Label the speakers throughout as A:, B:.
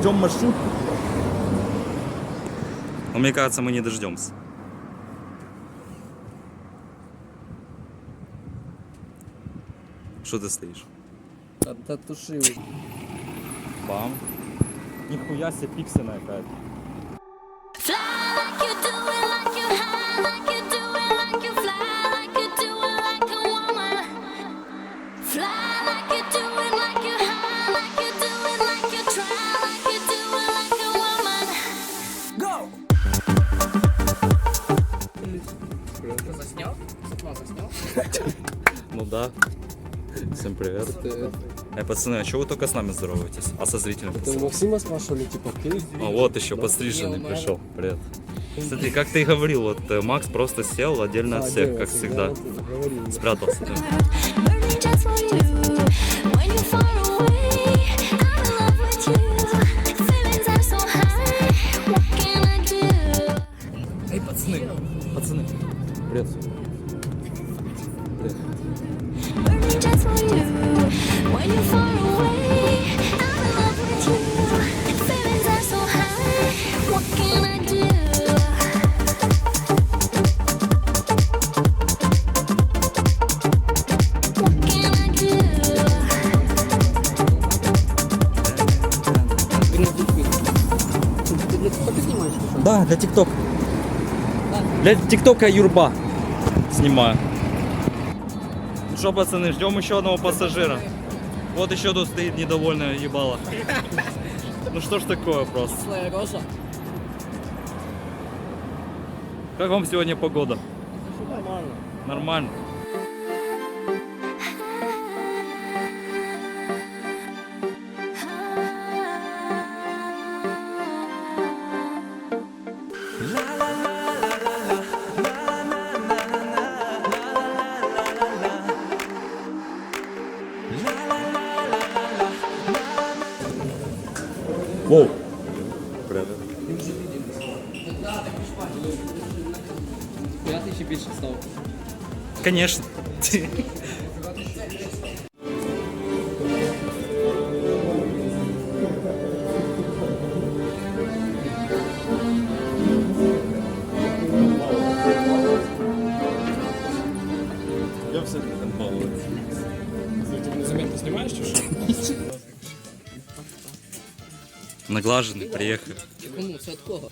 A: ждем маршрутку. Но мне кажется, мы не дождемся. Что ты стоишь?
B: Туши.
A: Бам. Нихуя себе пиксельная какая-то. Эй, пацаны, а чего вы только с нами здороваетесь? А со зрителями?
B: это у Максима спрашивали, типа, окей?
A: А вот еще подстриженный
B: Не, у
A: пришел. Привет. Смотри, как ты и говорил, вот э, Макс просто сел отдельно от всех, как всегда. Спрятался. да.
B: Для ТикТока снимаешь? что?
A: Да, для ТикТок. Для ТикТока Юрба снимаю. Ну что, пацаны, ждем еще одного пассажира. Вот еще тут стоит недовольная ебала. Ну что ж такое просто.
B: Кислая рожа.
A: Как вам сегодня погода?
B: Нормально.
A: Нормально. Привет.
B: Я тисячі більше став.
A: Конечно. Я все балуюсь.
B: Ти незаметно знімаєш чи що?
A: Наглаженный, приехали.
B: Кому? Це від кого?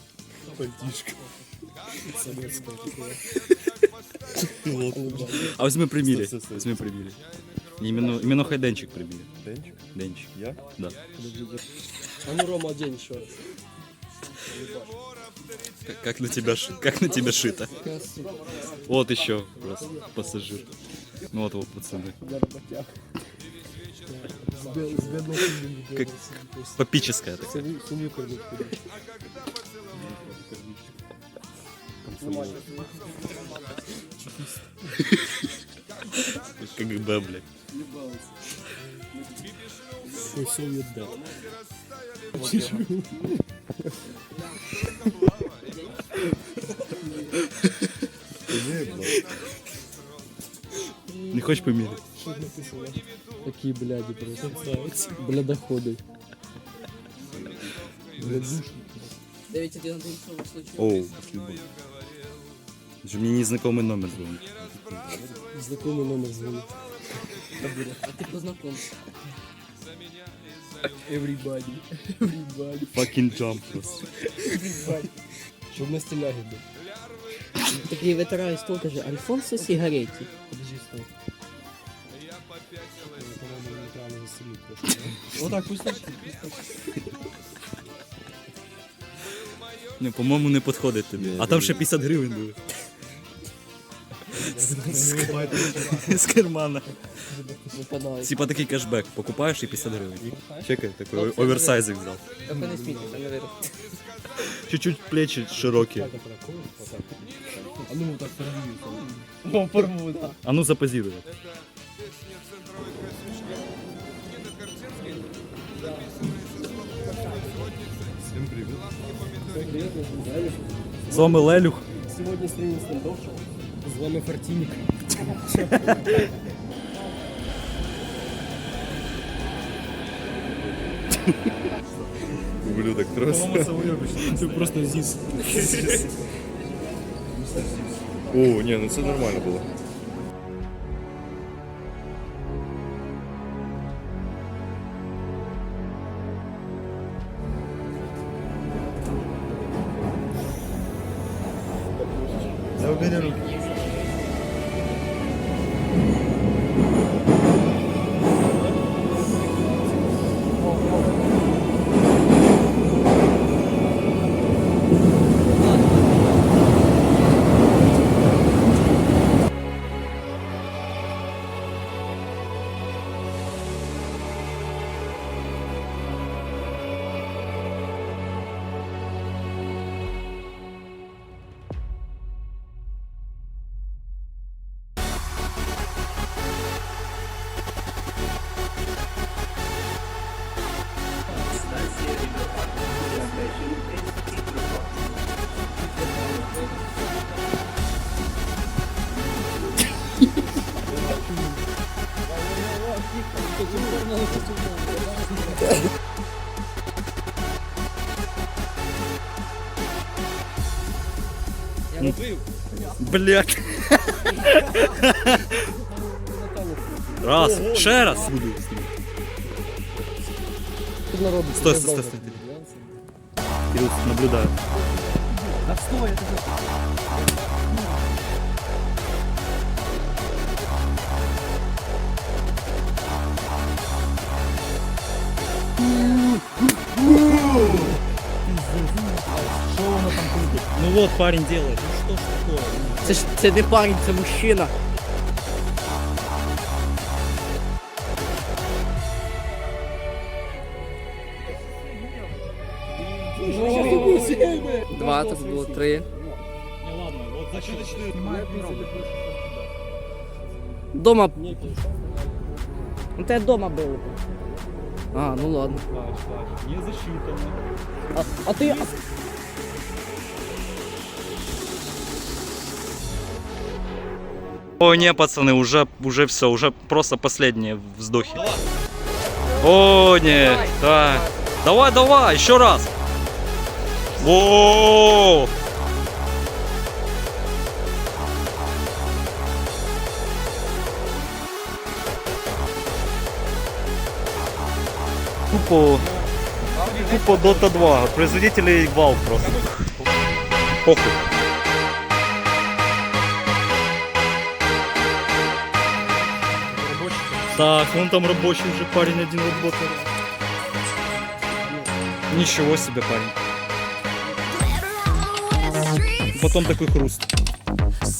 A: А возьми приміри. Возьми приміри. Не, именно, именно хайденчик приміри.
C: Денчик?
A: Денчик.
C: Я?
A: Да.
B: А ну Рома, одень еще раз.
A: Как, как на тебя, ши- как на тебя шито.
B: Красиво.
A: Вот еще просто пассажир. Ну вот вот пацаны.
B: Для роботяг.
A: Как попическая такая.
B: Семью, кормить.
A: КГБ, блядь.
B: Ой, совет да.
A: Не хочешь померить?
B: Что тут написано? Такие бляди просто. Блядоходы. Блядушки. 911 случай.
A: Оу, спасибо. Же мне незнакомый номер звонит.
B: Знакомый номер звонит. А ты познакомься. Everybody. Everybody.
A: Fucking jump просто.
B: Everybody. Чтоб на стиляге был.
D: Такие вытираю стол, же Альфонсо Сигаретти.
B: Подожди, стой. Просто, да? Так, пусть начнет, пусть.
A: Не, по-моему, не підходить тобі. А там ще 50 гривень було. З кармана. Типа такий кешбек. Покупаєш і 50 гривень. Чекай, такий оверсайзик взяв.
D: Только не наверх.
A: Чуть-чуть плечі широкі.
B: А ну так. Порву, да.
A: А ну запозируй. З вами Лелюх.
B: Сегодня стрімінг стендовчик. З вами Фартінік.
E: ублюдок просто.
C: По-моему, це уйобище. Це просто зіс.
E: О, ні, ну це нормально було.
C: Ya benim Я убери руки.
A: Блять. Раз. Ще раз. Стой, стой, стой, стой. Кирилл наблюдает. Ну вот парень делает. Ну что ж такое?
D: Це ж це не парень, це мужчина. Два, так було три.
A: Не ладно, вот зачеточный.
D: Дома. Ну тебе дома було. А, ну ладно.
A: Не засчитано.
D: А, а ти.
A: О, не, пацаны, уже, уже все, уже просто последние вздохи. О, не, так. Давай, давай, еще раз. О, Тупо, тупо Dota 2, производителей Valve просто. Похуй. Так, вон там рабочий уже парень один работает. Ничего себе парень. Потом такой хруст.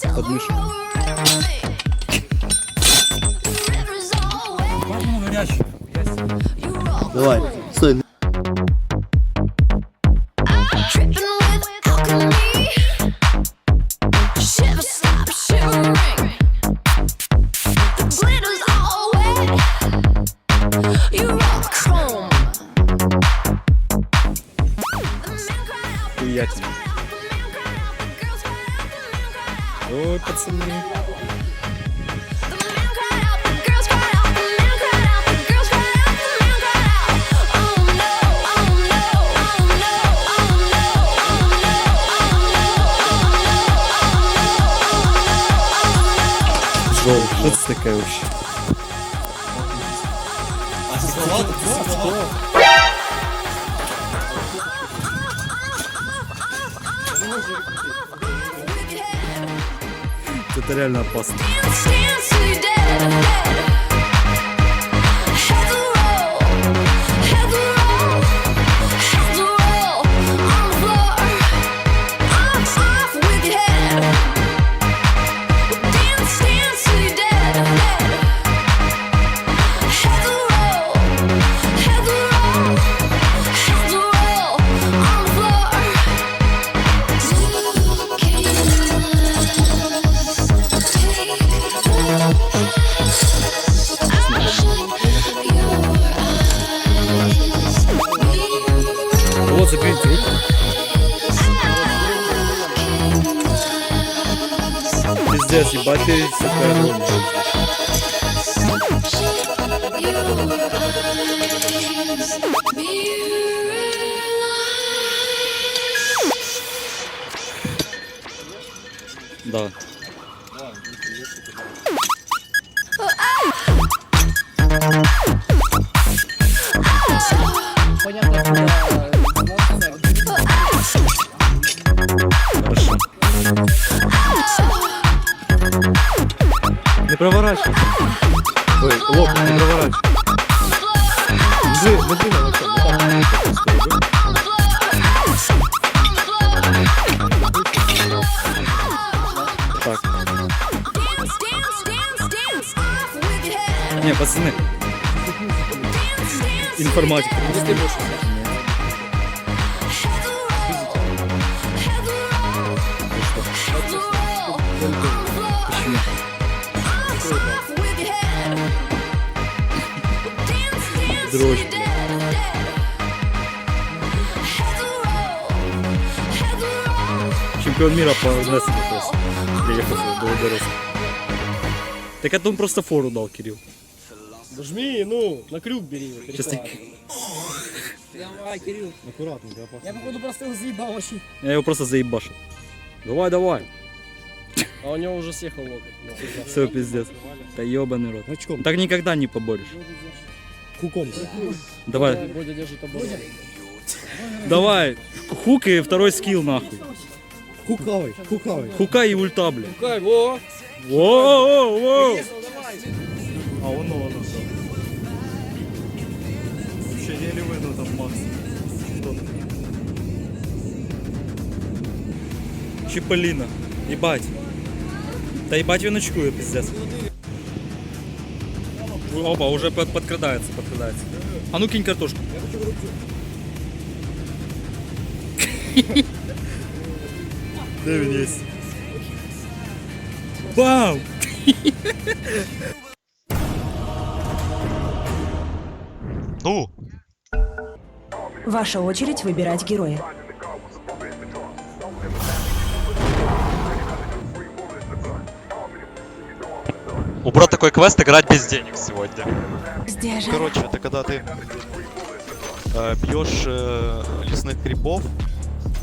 A: Подмышка.
F: Давай, head. Dance, dance,
A: Дрожь. Чемпион мира по просто. Приехал до. Так это он просто фору дал, Кирилл.
C: Жми, ну, на крюк бери.
A: Сейчас
C: перехват.
D: Давай, Кирилл.
C: Аккуратно, да, опасно.
D: Я походу просто его заебал вообще.
A: Я его просто заебашил. Давай, давай.
C: А у него уже съехал локоть.
A: Все, пиздец. Да ебаный рот.
C: Очком.
A: Так никогда не поборешь.
C: Хуком.
A: Давай,
C: Бодя держит оборону.
A: давай. Хук и второй скилл нахуй.
C: Хукавый, хукавый.
A: Хука и ульта, бля.
C: Хукай, во!
A: Воу, воу. А он он Чиполлино. Ебать. Да ебать він очкує, пиздец. Опа, уже под, подкрадается, подкрадается. А ну кинь картошку. Де він є? Бам!
G: Ну,
H: Ваша очередь выбирать героя.
G: Убрать такой квест играть без денег сегодня.
F: Где же?
G: Короче, это когда ты э, бьешь э, лесных крипов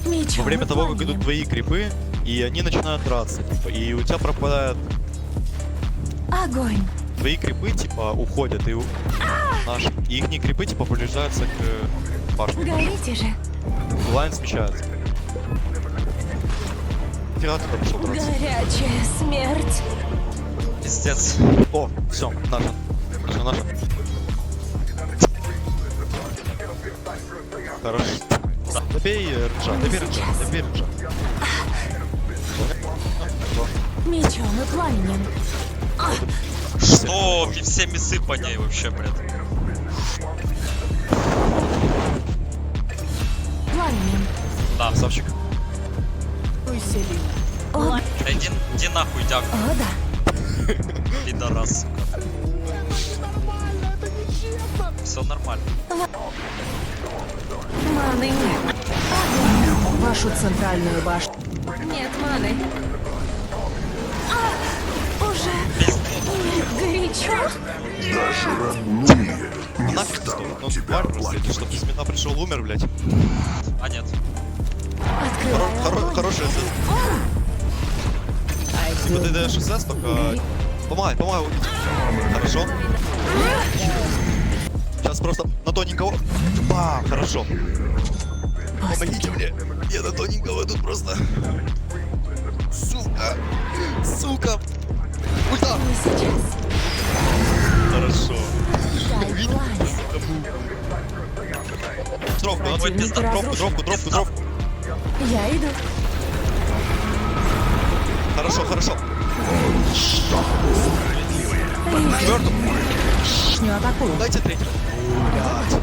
F: Мечом
G: во время того, как
F: пламенем.
G: идут твои крипы, и они начинают драться, типа, и у тебя пропадают
F: Огонь.
G: твои крипы, типа, уходят, и у... наши, и их крипы, типа, приближаются к башне.
F: Горите же.
G: Лайн смещается. Фига пошел драться.
F: Горячая смерть.
G: Пиздец. О, все, наша. Все, наша. Хорошо. Добей э, рыча, добей рыча, добей рыча.
F: Мечом и пламенем.
I: Что? Все мясы по ней вообще, блядь.
F: Пламенем.
I: Да,
G: Красавчик.
F: О,
I: Да иди, иди нахуй, дяк,
F: о да.
I: Пидорас, сука. Все нормально.
F: Маны нет.
H: Вашу центральную башню.
F: Нет маны. А, уже горячо.
G: Нафиг ты стоит? Ну, тварь просто, или чтоб из мина пришел, умер, блядь.
I: А нет.
G: Хоро-
F: Открываю
G: хоро-
F: огонь.
G: хороший СС. Типа ты даешь СС, только... Помогай, помогай убить. Хорошо. Сейчас просто на тоненького. Бам, хорошо. Помогите мне. Я на тоненького тут просто. Сука. Сука. Ульта. Хорошо. Дровку, дровку, дровку, дровку, дровку.
F: Я иду.
G: Хорошо, хорошо. Четвертую.
H: Башню атакую.
G: Дайте третью. Блядь,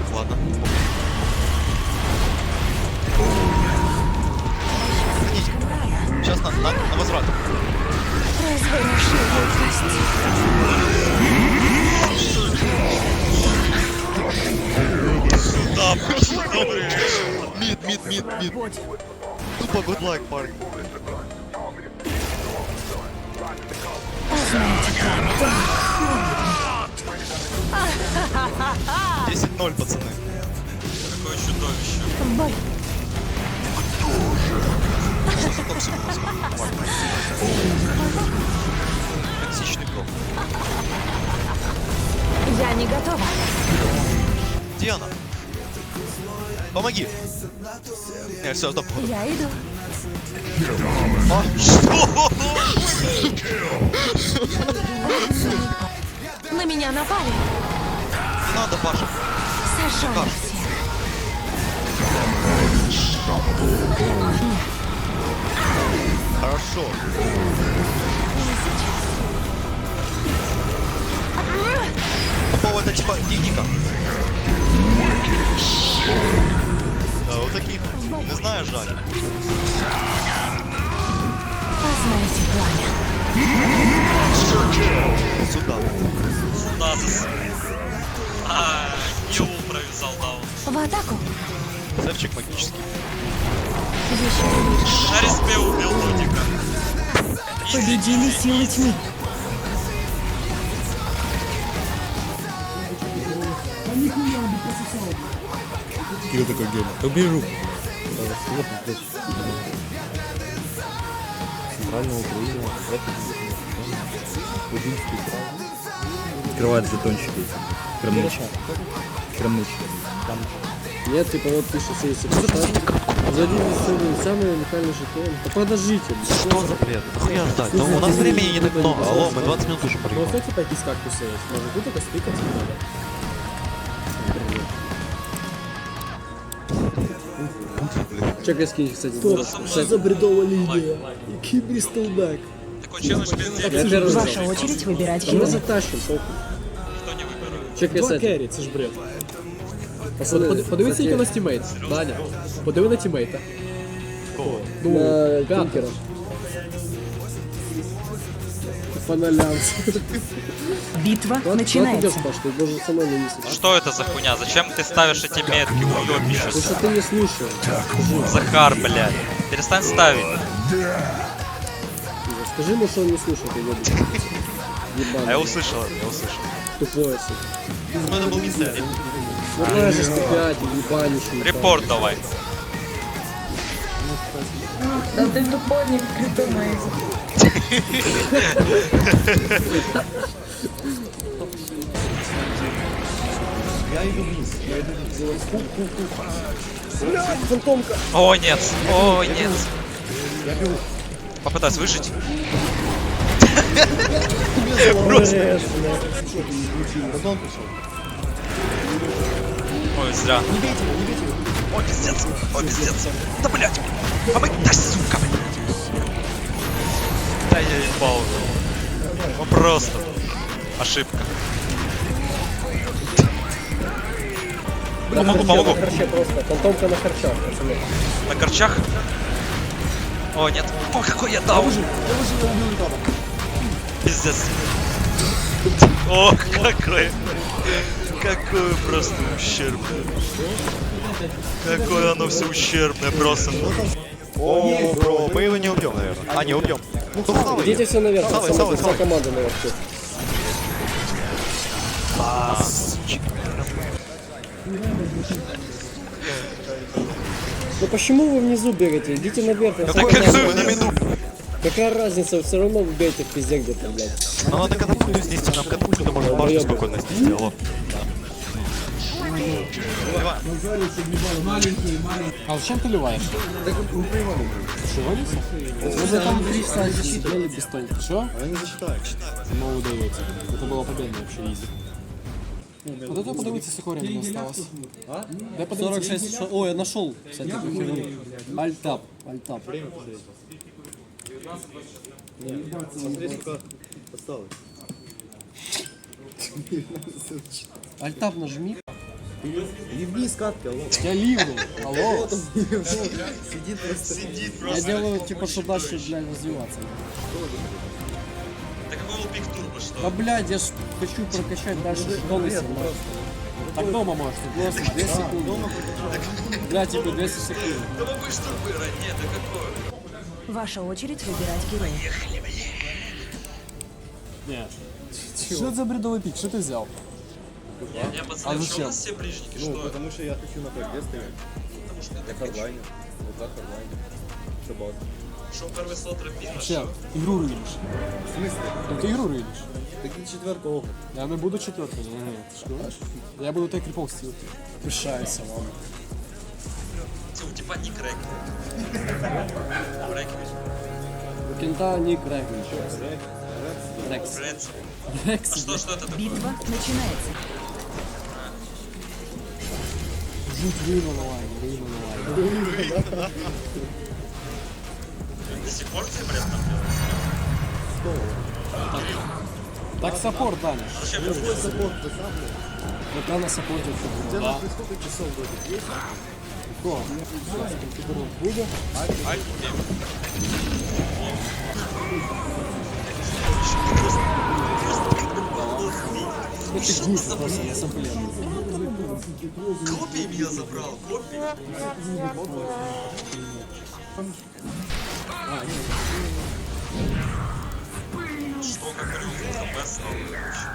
G: Помоги. Не, все, стоп.
H: Я иду.
G: А,
H: На меня напали.
G: Не надо, Паша.
H: Сожжем.
G: Хорошо. Попова это типа дикника. Да, вот таких. Не знаю, жаль. Сюда.
I: Сюда зас... А, Нил провязал даун.
H: В атаку.
G: Зевчик магический.
H: Еще
I: Шариспе убил Лодика.
H: победили силы тьмы.
C: Кирилл такой геймер.
A: Убери руку.
C: Центральная Украина, Удинский край.
A: Открывает жетончики. Крамнички. Крамнички.
C: Нет, типа вот пишется, если почитать. За один историю самый уникальный жетон. Да подождите, блин.
G: Что за бред? Нахуя ждать? Ну, у нас времени не так много. Алло, мы 20 минут уже
C: Вы
G: проехали.
C: хотите пойти с кактуса есть? Может, тут только спикать не надо? Чекай скинь, кстати.
I: Что
C: за бредовая линия? Який Бристолбек?
I: Такой челлендж без денег
C: Я первый
H: Ваша очередь выбирать
C: Мы
H: героя.
C: затащим, похуй.
I: никто не выбирает.
C: Чекай
B: Два
C: кстати.
B: керрі, це ж бред.
C: Пацани,
B: Поди- Подивися,
C: кстати,
B: який у нас тімейт. Даня, подиви на тімейта. Ну,
C: На
B: п'ятий.
C: Тінкера. Фонолянс.
H: Битва
C: Куда ты идешь,
H: начинается.
C: Паш? Ты должен со мной не.
I: Что это за хуйня? Зачем ты ставишь эти метки,
C: Потому
I: уебище?
C: что ты не слушал.
I: Захар, блядь. Перестань ставить.
C: Скажи ему, что он не слушал, ты ебаный.
G: А я услышал, я услышал.
C: Тупое, сука.
G: Ну, это был мистер.
C: Ну, знаешь, что пять, ебанищий.
I: Репорт давай. О, нет. О, нет. Попытаюсь выжить. Ой, зря. О, пиздец. О, пиздец. Да, блядь. А мы... Да, сука, блядь. Да, я ебал. Ну, просто. Ошибка. Помогу, помогу.
C: На харче просто. Фантомка на харчах, пацаны.
I: На корчах? О, нет. О, какой я дал. Пиздец. О, какой. Какое просто ущербное. Какое оно все ущербное просто.
G: О, бро, мы его не убьем, наверное. А, не убьем. Ну, слава
C: Идите все наверх,
G: славы,
C: вся
G: славы.
C: команда наверху. Ну почему вы внизу бегаете? Идите наверх. я сам знаю.
G: на минуту?
C: Какая разница, все равно вы бегаете в пизде где-то, блядь.
G: Ну, надо катапульту снести, нам катапульту можно Марку спокойно снести, алло.
B: А зачем ты ливаешь? Так. Что, Мы там три часа без тоника. Что? Они зачитают. Ну, удается. Это было победно вообще, изи. Вот это подивіться, сколько времени осталось. А? Дай 46 часов. О, я нашел, кстати, эту херню. Альтап, альтап. Альтап нажми.
C: Ливни с катки, алло.
B: Я ливнул. Алло. Сидит просто. Я делаю типа, что дальше, блядь, развиваться.
I: Да какой пик что?
B: Да, блядь, я ж хочу прокачать дальше тонусы. Так дома можешь, ты просто 2 секунды. Бля, типа 200 секунд.
I: Да вы что выбрать? Нет, да какое?
H: Ваша очередь выбирать героя.
B: Нет. Что это за бредовый пик? Что ты взял?
I: Не, пацаны,
B: А
I: что
B: зачем?
I: у нас все ближники? Что?
C: потому что я хочу на ПГ стоять.
I: Потому что это
C: Харлайнер. Вот так харлайнер. Шабат.
I: Шо первый слот робить?
B: Вообще, игру рынешь.
C: В смысле?
B: Ну ты игру рынешь.
C: Такі четверка опит.
B: Я не буду четвертым. Не, не, ты что? Я буду тебе крипов стилать. Пишаюся вам.
I: типа ник рэк. Рэк.
B: У кента ник Рекс. Рекс.
I: Рекс.
B: Рекс.
I: А что, что это такое?
H: Битва начинается.
B: Жуть Руина на лайне, Руина на лайне.
I: До сих пор ты, блядь, там делаешь?
B: Так саппорт, Даня.
I: А зачем ты это делаешь?
B: Пока на саппорте все было. Да.
C: Сколько часов вроде есть?
B: Кто? Буде?
I: Альт,
B: Это гусь просто, я саплен.
I: Копии меня забрал, копии. Что, как говорю, ХП стал, короче.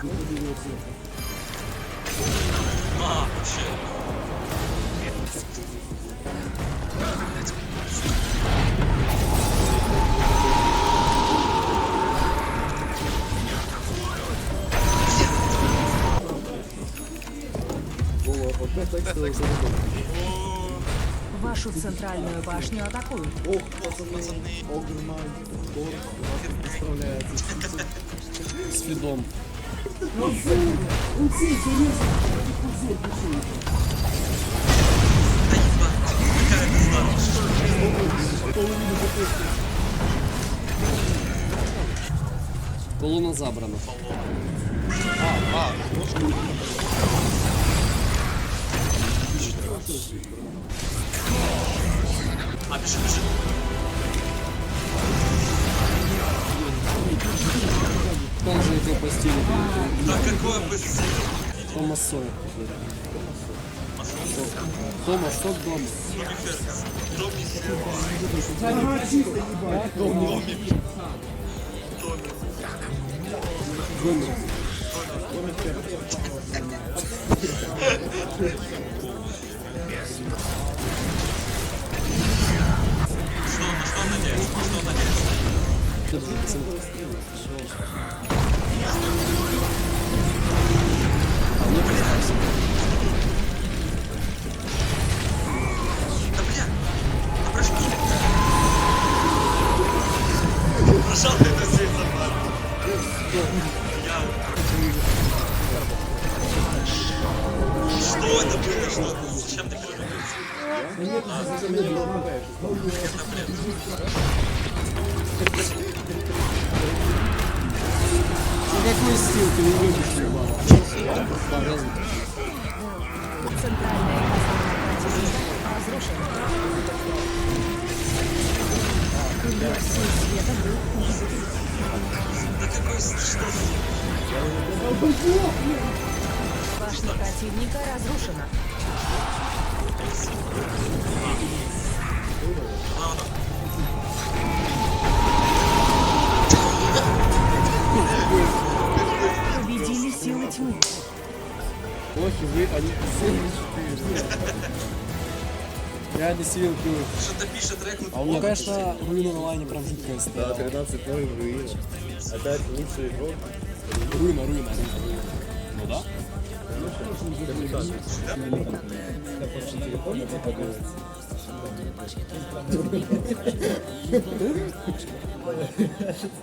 I: А, вообще.
C: Було одне текстове
H: Вашу центральную башню атакуют.
C: Ох, пацани, Огрман, Тор, справляється.
B: С фидом. Колонна забрана.
I: А, бежи, бежи.
B: Там же этой постели.
I: Да какое быстрее.
B: Томас Сойер. Томас, что дома? Домик.
I: Что, на что надеешься? На что надеешься? Да бля, Что это было? Что это? Зачем ты перерубился?
B: Ну какой стил ты не любишь.
H: Центральная разрушена. Света был убит.
I: Да какой что?
H: Башня противника разрушена. Победили силы тьмы.
B: Плохи вы, они Я не пил.
I: Что-то пишет трек.
B: А у меня, конечно, руина на лайне прям жуткая
C: Да,
B: стояла.
C: 13 0 в руине. Опять лучший игрок.
B: Руина, руина, руина. Ну да?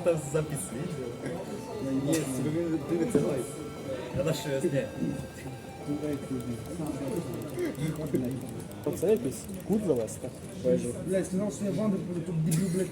C: Там запись видео. Есть, ты витягай. Это що, не.
B: Оце якийсь кут завести.
C: Блядь, сказал, что я буду тут дебил, блядь.